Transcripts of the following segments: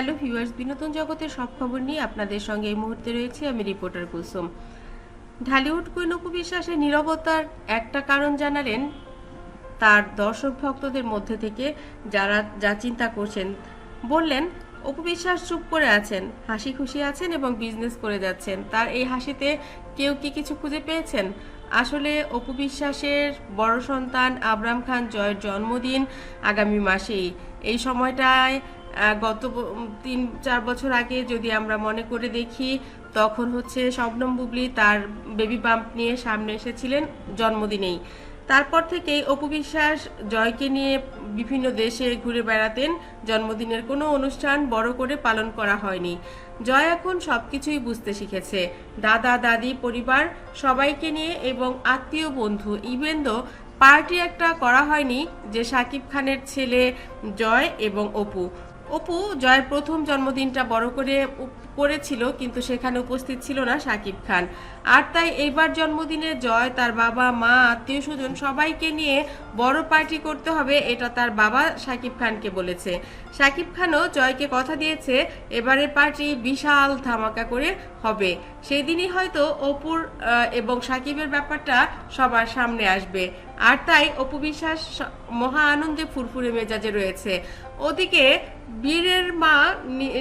Hello viewers, বিনোদন জগতের সব খবর নিয়ে আপনাদের সঙ্গে এই মুহূর্তে রয়েছে আমি রিপোর্টার কুসুম ঢালিউড কুইন অপু বিশ্বাসের নীরবতার একটা কারণ জানালেন তার দর্শক ভক্তদের মধ্যে থেকে যারা, যা চিন্তা করছেন। বললেন, অপু বিশ্বাস চুপ করে আছেন, হাসি খুশি আছেন এবং বিজনেস করে যাচ্ছেন। তার এই হাসিতে কেউ কি কিছু খুঁজে পেয়েছেন? আসলে অপু বিশ্বাসের বড় সন্তান আবরাম খান জয়ের জন্মদিন আগামী মাসেই। এই সময়টায় গত তিন, চার বছর আগে যদি আমরা মনে করে দেখি, তখন হচ্ছে শবনম বুবলি তার বেবি বাম্প নিয়ে সামনে এসেছিলেন জন্মদিনেই। তারপর থেকেই অপু বিশ্বাস জয়কে নিয়ে বিভিন্ন দেশে ঘুরে বেড়াতেন। জন্মদিনের কোনো অনুষ্ঠান বড় করে পালন করা হয়নি। জয় এখন সবকিছুই বুঝতে শিখেছে। দাদা, দাদি, পরিবার সবাইকে নিয়ে এবং আত্মীয়, বন্ধু ইভেন দো পার্টি একটা করা হয়নি, যে সাকিব খানের ছেলে জয় এবং অপু। অপু জয়ের প্রথম জন্মদিনটা বড় করে করেছিল, কিন্তু সেখানে উপস্থিত ছিল না সাকিব খান। আর তাই এইবার জন্মদিনে জয়, তার বাবা, মা, আত্মীয় স্বজন সবাইকে নিয়ে বড় পার্টি করতে হবে, এটা তার বাবা সাকিব খানকে বলেছে। সাকিব খানও জয়কে কথা দিয়েছে, এবারে পার্টি বিশাল ধামাকা করে হবে। সেই দিনই হয়তো অপুর এবং সাকিবের ব্যাপারটা সবার সামনে আসবে। আর তাই অপু বিশ্বাস মহা আনন্দে ফুরফুরে মেজাজে রয়েছে। ওদিকে বীরের মা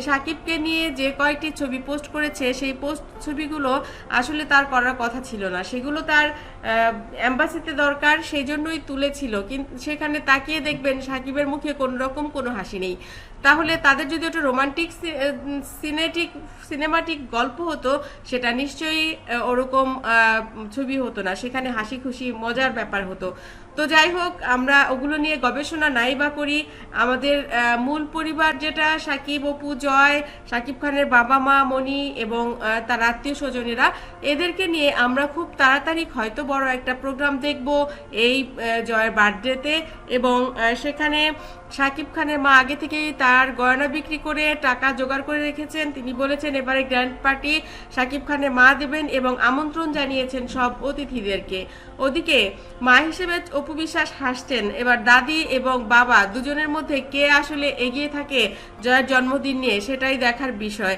সাকিবকে নিয়ে যে কয়েকটি ছবি পোস্ট করেছে, সেই পোস্ট ছবিগুলো আসলে তার করার কথা ছিল না। সেগুলো তার অ্যাম্বাসিতে দরকার, সেই জন্যই তুলেছিল। কিন্তু সেখানে তাকিয়ে দেখবেন সাকিবের মুখে কোনো রকম কোনো হাসি নেই। তাহলে তাদের যদি ওটা রোমান্টিক সিনেটিক, সিনেমাটিক গল্প হতো, সেটা নিশ্চয়ই ওরকম ছবি হতো না। সেখানে হাসি খুশি মজার ব্যাপার হতো। তো যাই হোক, আমরা ওগুলো নিয়ে গবেষণা নাই বা করি। আমাদের মূল পরিবার যেটা, সাকিব, অপু, জয়, সাকিব খানের বাবা মা মনি এবং তার আত্মীয় স্বজনেরা, এদেরকে নিয়ে আমরা খুব তাড়াতাড়ি হয়তো বড় একটা প্রোগ্রাম দেখব এই জয়ের বার্থডেতে এবং সেখানে সাকিব খানের মা আগে থেকেই তার গয়না বিক্রি করে টাকা জোগাড় করে রেখেছেন। তিনি বলেছেন, এবারে গ্র্যান্ড পার্টি সাকিব খানের মা দেবেন এবং আমন্ত্রণ জানিয়েছেন সব অতিথিদেরকে। ওদিকে মা হিসেবে অপু বিশ্বাস হাসছেন। এবার দাদি এবং বাবা দুজনের মধ্যে কে আসলে এগিয়ে থাকে জয়ের জন্মদিন নিয়ে সেটাই দেখার বিষয়।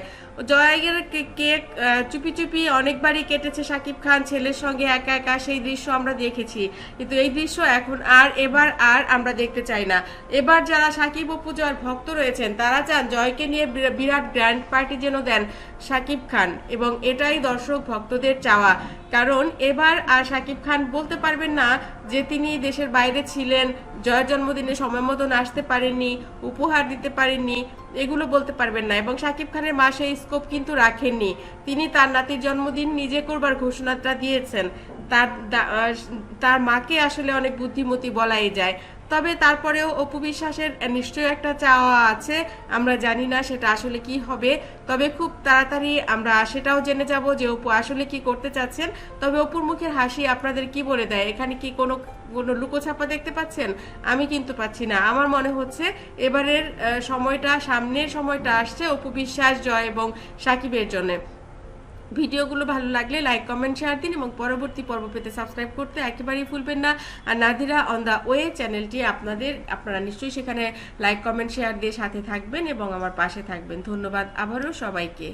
জয়ের কেক চুপি চুপি অনেকবারই কেটেছে সাকিব খান। ছেলের সঙ্গে একা একা সেই দৃশ্য আমরা দেখেছি। কিন্তু এই দৃশ্য এখন আর এবার আর আমরা দেখতে চাই না। এবার যারা সাকিব ও জয়ের ভক্ত রয়েছেন, তারা চান জয়কে নিয়ে বিরাট গ্র্যান্ড পার্টি যেন দেন সাকিব খান এবং এটাই দর্শক ভক্তদের চাওয়া। কারণ এবার আর সাকিব খান বলতে পারবেন না যে তিনি দেশের বাইরে ছিলেন, জয়ের জন্মদিনে সময় মতন আসতে পারেননি, উপহার দিতে পারেননি, এগুলো বলতে পারবেন না এবং সাকিব খানের মা সেই স্কোপ কিন্তু রাখেননি। তিনি তার নাতির জন্মদিন নিজে করবার ঘোষণাটা দিয়েছেন। তার তার মাকে আসলে অনেক বুদ্ধিমতী বলাই যায়। তবে তারপরেও অপু বিশ্বাসের নিশ্চয়ই একটা চাওয়া আছে, আমরা জানি না সেটা আসলে কি হবে। তবে খুব তাড়াতাড়ি আমরা সেটাও জেনে যাব যে অপু আসলে কি করতে চাচ্ছেন। তবে অপুর মুখের হাসি আপনাদের কি বলে দেয়? এখানে কি কোনো কোনো লুকোছাপা দেখতে পাচ্ছেন? আমি কিন্তু পাচ্ছি না। আমার মনে হচ্ছে এবারের সময়টা, সামনের সময়টা আসছে অপু বিশ্বাস, জয় এবং সাকিবের জন্য। ভিডিওগুলো ভালো লাগলে লাইক কমেন্ট শেয়ার দিন এবং পরবর্তী পর্ব পেতে সাবস্ক্রাইব করতে একেবারেই ভুলবেন না। আর নাদিরা অন দ্য ওয়ে চ্যানেলটি আপনাদের, আপনারা নিশ্চয়ই সেখানে লাইক কমেন্ট শেয়ার দিয়ে সাথে থাকবেন এবং আমার পাশে থাকবেন। ধন্যবাদ আবারও সবাইকে।